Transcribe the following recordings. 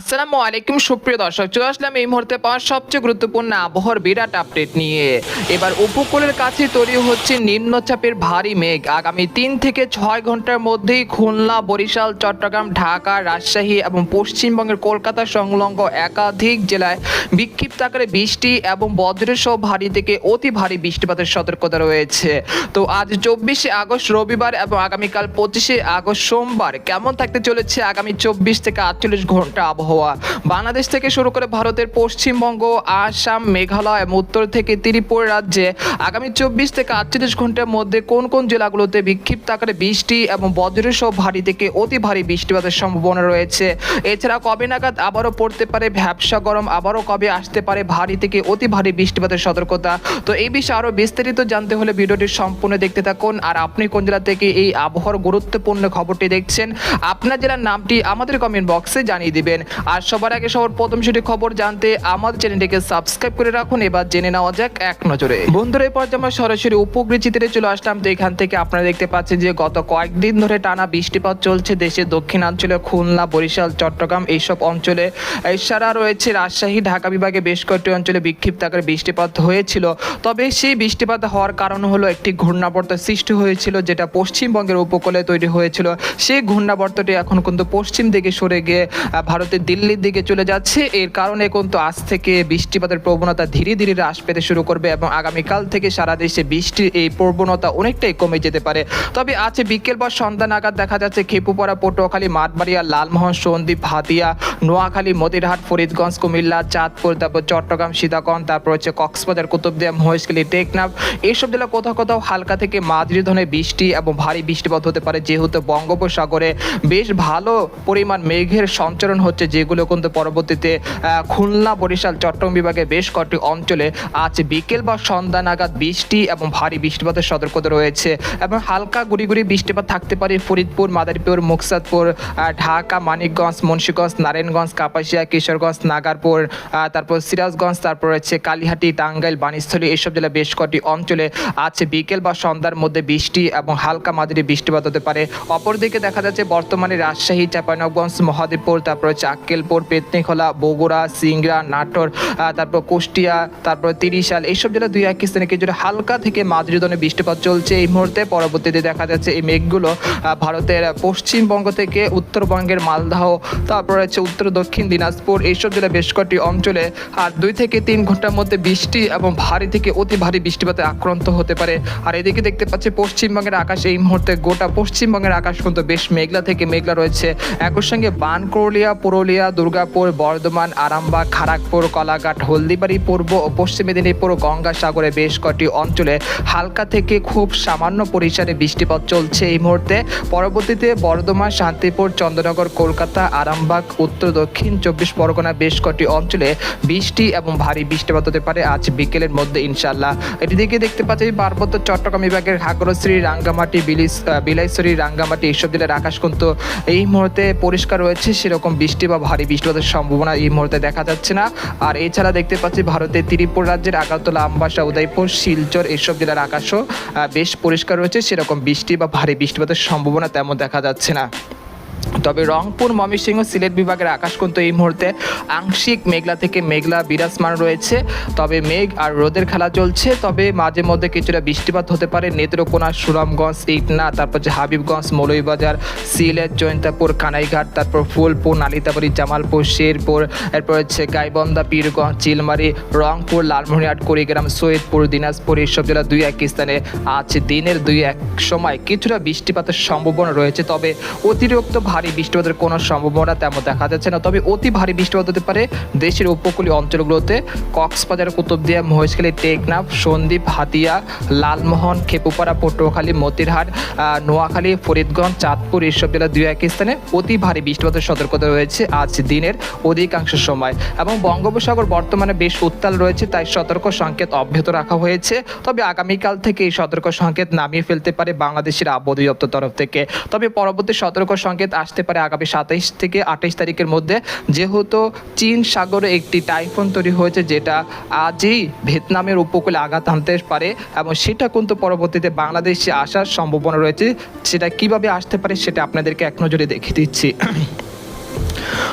আসসালামু আলাইকুম, সুপ্রিয় দর্শক, চলে আসলাম এই মুহূর্তে পাওয়া সবচেয়ে গুরুত্বপূর্ণ আবহাওয়ার বিরাট আপডেট নিয়ে। এবার উপকূলের কাছে তৈরি হচ্ছে নিম্নচাপের ভারী মেঘ। আগামী তিন থেকে ছয় ঘণ্টার মধ্যেই খুলনা, বরিশাল, চট্টগ্রাম, ঢাকা, রাজশাহী এবং পশ্চিমবঙ্গের কলকাতা সংলগ্ন একাধিক জেলায় বিক্ষিপ্ত আকারে বৃষ্টি এবং বজ্রের সহ ভারী থেকে অতি ভারী বৃষ্টিপাতের সতর্কতা রয়েছে। তো আজ চব্বিশে আগস্ট রবিবার এবং আগামীকাল পঁচিশে আগস্ট সোমবার কেমন থাকতে চলেছে আগামী চব্বিশ থেকে আটচল্লিশ ঘণ্টা আবহাওয়া? বাংলাদেশ থেকে শুরু করে ভারতের পশ্চিমবঙ্গ, আসাম, মেঘালয়, এবং উত্তর থেকে ত্রিপুরা রাজ্যে আগামী চব্বিশ থেকে আটচল্লিশ ঘণ্টার মধ্যে কোন কোন জেলাগুলোতে বিক্ষিপ্ত আকারে বৃষ্টি এবং বজ্রের সহ ভারী থেকে অতি ভারী বৃষ্টিপাতের সম্ভাবনা রয়েছে? এছাড়া কবে নাগাদ আবারও পড়তে পারে ভ্যাবসা গরম, আবারও কবে আসতে পারে ভারী থেকে অতি ভারী বৃষ্টিপাতের সতর্কতা? তো এই বিষয়ে আরও বিস্তারিত জানতে হলে ভিডিওটি সম্পূর্ণ দেখতে থাকুন। আর আপনি কোন জেলা থেকে এই আবহাওয়ার গুরুত্বপূর্ণ খবরটি দেখছেন, আপনার জেলার নামটি আমাদের কমেন্ট বক্সে জানিয়ে দিবেন। আর সবার আগে সবার প্রথম সেটি খবর জানতে আমাদের চ্যানেলটিকে সাবস্ক্রাইব করে রাখুন। এবার জেনে নেওয়া যাক এক নজরে। বন্ধুরা এই পর্যায়ে আমরা সরাসরি উপগ্রহ চিত্রে চলে আসলাম, তো এখান থেকে আপনারা দেখতে পাচ্ছেন যে গত কয়েকদিন ধরে টানা বৃষ্টিপাত চলছে দেশের দক্ষিণাঞ্চলে খুলনা, বরিশাল, চট্টগ্রাম এইসব অঞ্চলে। এছাড়া রয়েছে রাজশাহী, ঢাকা বিভাগে বেশ কয়েকটি অঞ্চলে বিক্ষিপ্ত আকারে বৃষ্টিপাত হয়েছিল। তবে সেই বৃষ্টিপাত হওয়ার কারণ হলো একটি ঘূর্ণাবর্ত সৃষ্টি হয়েছিল, যেটা পশ্চিমবঙ্গের উপকূলে তৈরি হয়েছিল। সেই ঘূর্ণাবর্তটি এখন কিন্তু পশ্চিম দিকে সরে গিয়ে ভারতের দিল্লির দিকে চলে যাচ্ছে। এর কারণে কিন্তু আজ থেকে বৃষ্টিপাতের প্রবণতা ধীরে ধীরে হ্রাস পেতে শুরু করবে এবং আগামীকাল থেকে সারা দেশে বৃষ্টির এই প্রবণতা অনেকটাই কমে যেতে পারে। তবে আছে বিকেল বা সন্ধ্যা নাগাদ দেখা যাচ্ছে খেপুপাড়া, পটুয়াখালী, মাঠবাড়িয়া, লালমোহন, সন্দ্বীপ, হাতিয়া, নোয়াখালী, মতিরহাট, ফরিদগঞ্জ, কুমিল্লা, চাঁদপুর, তারপর চট্টগ্রাম সীতাকন তারপর হচ্ছে কক্সবাজার, কুতুবদিয়া, মহেশখালী, টেকনাফ। এইসব জেলা কোথাও কোথাও হালকা থেকে মাঝারি ধরনের বৃষ্টি এবং ভারী বৃষ্টিপাত হতে পারে। যেহেতু বঙ্গোপসাগরে বেশ ভালো পরিমাণ মেঘের সঞ্চরণ হচ্ছে যেগুলো কিন্তু পরবর্তীতে খুলনা, বরিশাল, চট্টগ্রাম বিভাগের বেশ কয়েকটি অঞ্চলে আজ বিকেল বা সন্ধ্যা নাগাদ বৃষ্টি এবং ভারী বৃষ্টিপাতের সতর্কতা রয়েছে এবং হালকা গুড়ি গুড়ি বৃষ্টিপাত থাকতে পারে ফরিদপুর, মাদারীপুর, মুকসাদপুর ঢাকা, মানিকগঞ্জ, মুন্সীগঞ্জ, নারায়ণগঞ্জ, কাপাসিয়া, কিশোরগঞ্জ, নাগারপুর তারপর সিরাজগঞ্জ, তারপর হচ্ছে কালীহাটি, টাঙ্গাইল, বাণীস্থলী এইসব জেলা বেশ কয়েকটি অঞ্চলে আজ বিকেল বা সন্ধ্যার মধ্যে বৃষ্টি এবং হালকা মাঝারি বৃষ্টিপাত হতে পারে। অপরদিকে দেখা যাচ্ছে বর্তমানে রাজশাহী চাঁপাইনগঞ্জ মহাদেবপুর, তারপর হচ্ছে আক্কেলপুর পেতনিখোলা, বগুড়া, সিংড়া, নাটোর তারপর কুষ্টিয়া, তারপর তিরিশাল, এইসব জেলা দুই এক স্থানে কিছুটা হালকা থেকে মাঝারি ধরনের বৃষ্টিপাত চলছে। এই মুহূর্তে পরবর্তীতে দেখা যাচ্ছে এই মেঘগুলো ভারতের পশ্চিমবঙ্গ থেকে উত্তরবঙ্গের মালদাহ, তারপর হচ্ছে উত্তর, দক্ষিণ দিনাজপুর, এইসব জেলা বেশ কয়েকটি অঞ্চলে আর দুই থেকে তিন ঘণ্টার মধ্যে বৃষ্টি এবং ভারী থেকে অতি ভারী বৃষ্টিপাতে আক্রান্ত হতে পারে। আর এদিকে দেখতে পাচ্ছি পশ্চিমবঙ্গের আকাশ এই মুহূর্তে গোটা পশ্চিমবঙ্গের আকাশ কিন্তু বেশ মেঘলা থেকে মেঘলা রয়েছে। একই সঙ্গে বানকরলিয়া পুরুলিয়া দুর্গাপুর বর্ধমান আরামবাগ খড়গপুর কলাঘাট হলদিবাড়ি পূর্ব ও পশ্চিম মেদিনীপুর গঙ্গাসাগরে বেশ কয়েকটি অঞ্চলে হালকা থেকে খুব সামান্য পরিসরে বৃষ্টিপাত চলছে এই মুহূর্তে। পরবর্তীতে বর্ধমান শান্তিপুর চন্দ্রনগর কলকাতা আরামবাগ উত্তর দক্ষিণ চব্বিশ পরগনা বেশ কটি অঞ্চলে বৃষ্টি এবং ভারী বৃষ্টিপাত হতে পারে আজ বিকেলের মধ্যে ইনশাল্লাহ এদিকে দেখতে পাচ্ছি পার্বত্য চট্টগ্রাম বিভাগের হাগরশ্রী রাঙ্গামাটি আহ, রাঙ্গামাটি এইসব জেলার আকাশ কিন্তু এই মুহূর্তে পরিষ্কার রয়েছে সেরকম বৃষ্টি বা ভারী বৃষ্টিপাতের সম্ভাবনা এই মুহূর্তে দেখা যাচ্ছে না। আর এছাড়া দেখতে পাচ্ছি ভারতের ত্রিপুর রাজ্যের আগরতলা, আমবাসা, উদয়পুর, শিলচর এসব জেলার আকাশও বেশ পরিষ্কার রয়েছে। সেরকম বৃষ্টি বা ভারী বৃষ্টিপাতের সম্ভাবনা তেমন দেখা যাচ্ছে না। তবে রংপুর, ময়মনসিংহ, সিলেট বিভাগের আকাশ কিন্তু এই মুহূর্তে আংশিক মেঘলা থেকে মেঘলা বিরাজমান রয়েছে। তবে মেঘ আর রোদের খেলা চলছে। তবে মাঝে মধ্যে কিছুটা বৃষ্টিপাত হতে পারে। নেত্রকোনা সুরামগঞ্জ ইটনা, তারপর যে হাবিবগঞ্জ, মৌলভীবাজার, সিলেট, জয়ন্তাপুর, কানাইঘাট, তারপর ফুলপুর নালিতাবাড়ি জামালপুর, শেরপুর, এরপর হচ্ছে গাইবন্ধা, পীরগঞ্জ, চিলমারি, রংপুর লালমোহনিহাট কুড়িগ্রাম, সৈয়দপুর, দিনাজপুর এইসব জেলা দুই এক স্থানে আজ দিনের দুই এক সময় কিছুটা বৃষ্টিপাতের সম্ভাবনা রয়েছে। তবে অতিরিক্ত ভারী বৃষ্টিপাতের কোনো সম্ভাবনা তেমন দেখা যাচ্ছে না। তবে অতি ভারী বৃষ্টিপাত হতে পারে দেশের উপকূলীয় অঞ্চলগুলোতে। কক্সবাজার, কুতুবদিয়া, মহেশখালী, টেকনাফ, সন্দ্বীপ, হাতিয়া, লালমোহন, খেপুপাড়া, পটুয়াখালী, মতিরহাট নোয়াখালী, ফরিদগঞ্জ, চাঁদপুর এইসব জেলা দুই এক স্থানে অতি ভারী বৃষ্টিপাতের সতর্কতা রয়েছে আজ দিনের অধিকাংশ সময়। এবং বঙ্গোপসাগর বর্তমানে বেশ উত্তাল রয়েছে, তাই সতর্ক সংকেত অব্যাহত রাখা হয়েছে। তবে আগামীকাল থেকে এই সতর্ক সংকেত নামিয়ে ফেলতে পারে বাংলাদেশের আবহাওয়া দপ্তর তরফ থেকে। তবে পরবর্তী সতর্ক সংকেত আসতে পারে আগামী সাতাইশ থেকে আঠাইশ তারিখের মধ্যে। যেহেতু চীন সাগরে একটি টাইফুন তৈরি হয়েছে, যেটা আজই ভিয়েতনামের উপকূলে আঘাত আনতে পারে এবং সেটা কিন্তু পরবর্তীতে বাংলাদেশে আসার সম্ভাবনা রয়েছে। সেটা কীভাবে আসতে পারে, সেটা আপনাদেরকে এক নজরে দেখিয়ে দিচ্ছি।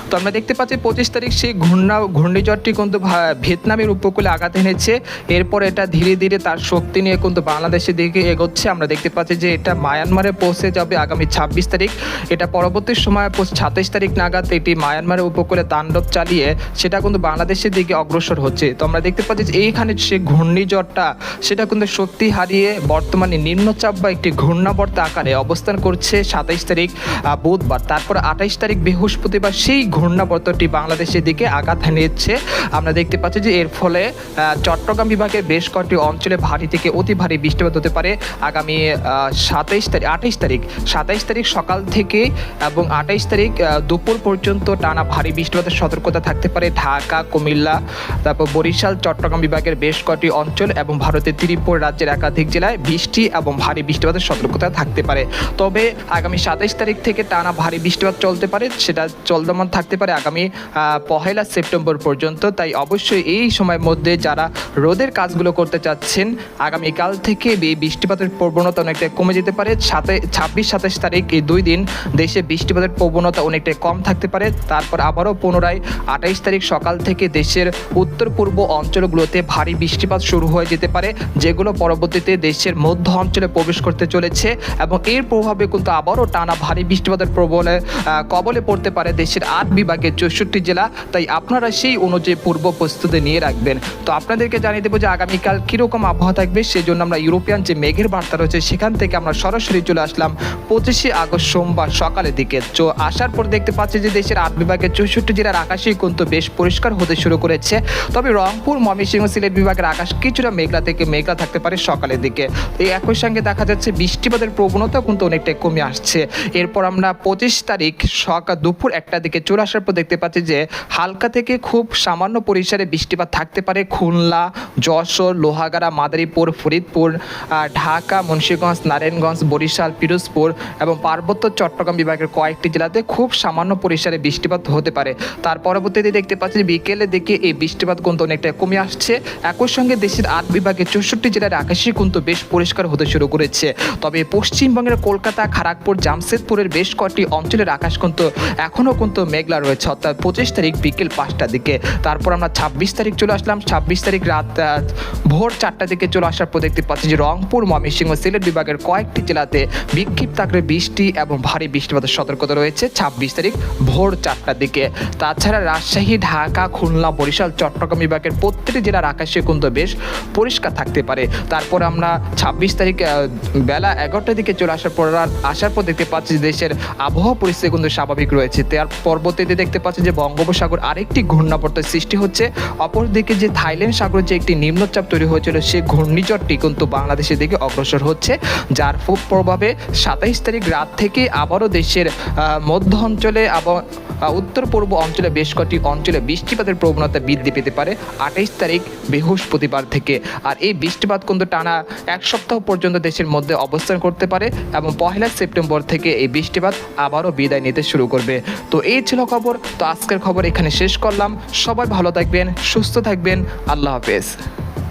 তো আমরা দেখতে পাচ্ছি পঁচিশ তারিখ সেই ঘূর্ণা ঘূর্ণিঝড়টি কিন্তু ভিয়েতনামের উপকূলে আঘাত এনেছে। এরপর এটা ধীরে ধীরে তার শক্তি নিয়ে কিন্তু বাংলাদেশের দিকে এগোচ্ছে। আমরা দেখতে পাচ্ছি যে এটা মায়ানমারে পৌঁছে যাবে আগামী ছাব্বিশ তারিখ। এটা পরবর্তী সময় সাতাইশ তারিখ নাগাদ এটি মায়ানমারের উপকূলে তাণ্ডব চালিয়ে সেটা কিন্তু বাংলাদেশের দিকে অগ্রসর হচ্ছে। তো আমরা দেখতে পাচ্ছি যে এইখানে সে ঘূর্ণিঝড়টা, সেটা কিন্তু শক্তি হারিয়ে বর্তমানে নিম্নচাপ বা একটি ঘূর্ণাবর্ত আকারে অবস্থান করছে সাতাইশ তারিখ বুধবার। তারপর আঠাইশ তারিখ বৃহস্পতিবার সেই ঘূর্ণাবর্তটি বাংলাদেশের দিকে আঘাত হানিয়েছে। আমরা দেখতে পাচ্ছি যে এর ফলে চট্টগ্রাম বিভাগের বেশ কয়েকটি অঞ্চলে ভারী থেকে অতি ভারী বৃষ্টিপাত হতে পারে। আগামী সাতাইশ তারিখ, আঠাইশ তারিখ, সাতাইশ তারিখ সকাল থেকে এবং আঠাইশ তারিখ দুপুর পর্যন্ত টানা ভারী বৃষ্টিপাতের সতর্কতা থাকতে পারে ঢাকা, কুমিল্লা, তারপর বরিশাল, চট্টগ্রাম বিভাগের বেশ কয়েকটি অঞ্চল এবং ভারতের ত্রিপুর রাজ্যের একাধিক জেলায় বৃষ্টি এবং ভারী বৃষ্টিপাতের সতর্কতা থাকতে পারে। তবে আগামী সাতাইশ তারিখ থেকে টানা ভারী বৃষ্টিপাত চলতে পারে, সেটা চলমান থাকতে পারে আগামী পহেলা সেপ্টেম্বর পর্যন্ত। তাই অবশ্যই এই সময়ের মধ্যে যারা রোদের কাজগুলো করতে চাচ্ছেন, আগামীকাল থেকে এই বৃষ্টিপাতের প্রবণতা অনেকটা কমে যেতে পারে। সাথে ছাব্বিশ, সাতাশ তারিখ এই দুই দিন দেশে বৃষ্টিপাতের প্রবণতা অনেকটাই কম থাকতে পারে। তারপর আবারও পুনরায় আঠাইশ তারিখ সকাল থেকে দেশের উত্তর পূর্ব অঞ্চলগুলোতে ভারী বৃষ্টিপাত শুরু হয়ে যেতে পারে, যেগুলো পরবর্তীতে দেশের মধ্য অঞ্চলে প্রবেশ করতে চলেছে এবং এর প্রভাবে কিন্তু আবারও টানা ভারী বৃষ্টিপাতের প্রবলে কবলে পড়তে পারে দেশের আট বিভাগের চৌষট্টি জেলা, তাই আপনারা সেই অনুযায়ী পূর্ব প্রস্তুতি নিয়ে রাখবেন। তো আপনাদেরকে জানিয়ে দেবো যে আগামীকাল কীরকম আবহাওয়া থাকবে সেই জন্য আমরা ইউরোপিয়ান যে মেঘের বার্তা রয়েছে, সেখান থেকে আমরা সরাসরি চলে আসলাম পঁচিশে আগস্ট সোমবার সকালের দিকে। তো আসার পর দেখতে পাচ্ছি যে দেশের আট বিভাগের চৌষট্টি জেলার আকাশেই কিন্তু বেশ পরিষ্কার হতে শুরু করেছে। তবে রংপুর, ময়মনসিংহ, সিলেট বিভাগের আকাশ কিছুটা মেঘলা থেকে মেঘলা থাকতে পারে সকালের দিকে। এই একই সঙ্গে দেখা যাচ্ছে বৃষ্টিপাতের প্রবণতা কিন্তু অনেকটাই কমে আসছে। এরপর আমরা পঁচিশ তারিখ সকাল দুপুর একটা দিকে চলে আসার পর দেখতে পাচ্ছি যে হালকা থেকে খুব সামান্য পরিসরে বৃষ্টিপাত থাকতে পারে খুলনা, যশোর, লোহাগাড়া, মাদারীপুর, ফরিদপুর ঢাকা, মুন্সীগঞ্জ, নারায়ণগঞ্জ, বরিশাল, পিরোজপুর এবং পার্বত্য চট্টগ্রাম বিভাগের কয়েকটি জেলাতে খুব সামান্য পরিসরে বৃষ্টিপাত হতে পারে। তার পরবর্তীতে দেখতে পাচ্ছি বিকেলের দিকে এই বৃষ্টিপাত কিন্তু অনেকটা কমে আসছে। একই সঙ্গে দেশের আট বিভাগে চৌষট্টি জেলার আকাশে কিন্তু বেশ পরিষ্কার হতে শুরু করেছে। তবে পশ্চিমবঙ্গের কলকাতা খড়গপুর জামশেদপুরের বেশ কয়েকটি অঞ্চলের আকাশ কিন্তু এখনও কিন্তু মেঘলা রয়েছে, অর্থাৎ পঁচিশ তারিখ বিকেল পাঁচটার দিকে। তারপর আমরা ছাব্বিশ তারিখ চলে আসলাম। ছাব্বিশ তারিখ রাত ভোর চারটা দিকে চলে আসার পর দেখতে পাচ্ছি যে রংপুর, ময়মনসিংহ, সিলেট বিভাগের কয়েকটি জেলাতে বিক্ষিপ্ত আকারে বৃষ্টি এবং ভারী বৃষ্টিপাতের সতর্কতা রয়েছে ছাব্বিশ তারিখ ভোর চারটার দিকে। তাছাড়া রাজশাহী, ঢাকা, খুলনা, বরিশাল, চট্টগ্রাম বিভাগের প্রত্যেকটি জেলার আকাশে কিন্তু বেশ পরিষ্কার থাকতে পারে। তারপর আমরা ছাব্বিশ তারিখ বেলা এগারোটার দিকে চলে আসার পর আসার পর দেখতে পাচ্ছি দেশের আবহাওয়া পরিস্থিতি কিন্তু স্বাভাবিক রয়েছে। তার পরবর্তীতে দেখতে পাচ্ছি যে বঙ্গোপসাগর আরেকটি ঘূর্ণাবর্তের সৃষ্টি হচ্ছে। অপরদিকে যে থাইল্যান্ড সাগরে যে একটি নিম্নচাপ তৈরি হয়েছিল সেই ঘূর্ণিঝড়টি কিন্তু বাংলাদেশের দিকে অগ্রসর হচ্ছে, যার প্রভাবে সাতাইশ তারিখ রাত থেকে আবারও দেশের মধ্য অঞ্চলে আবার উত্তর পূর্ব অঞ্চলে বেশ কয়েকটি অঞ্চলে বৃষ্টিপাতের প্রবণতা বৃদ্ধি পেতে পারে আঠাইশ তারিখ বৃহস্পতিবার থেকে। আর এই বৃষ্টিপাত কিন্তু টানা এক সপ্তাহ পর্যন্ত দেশের মধ্যে অবস্থান করতে পারে এবং পহেলা সেপ্টেম্বর থেকে এই বৃষ্টিপাত আবারও বিদায় নিতে শুরু করবে। তো এই ছিল খবর। তো আজকের খবর এখানে শেষ করলাম। সবাই ভালো থাকবেন সুস্থ থাকবেন। আল্লাহ হাফেজ।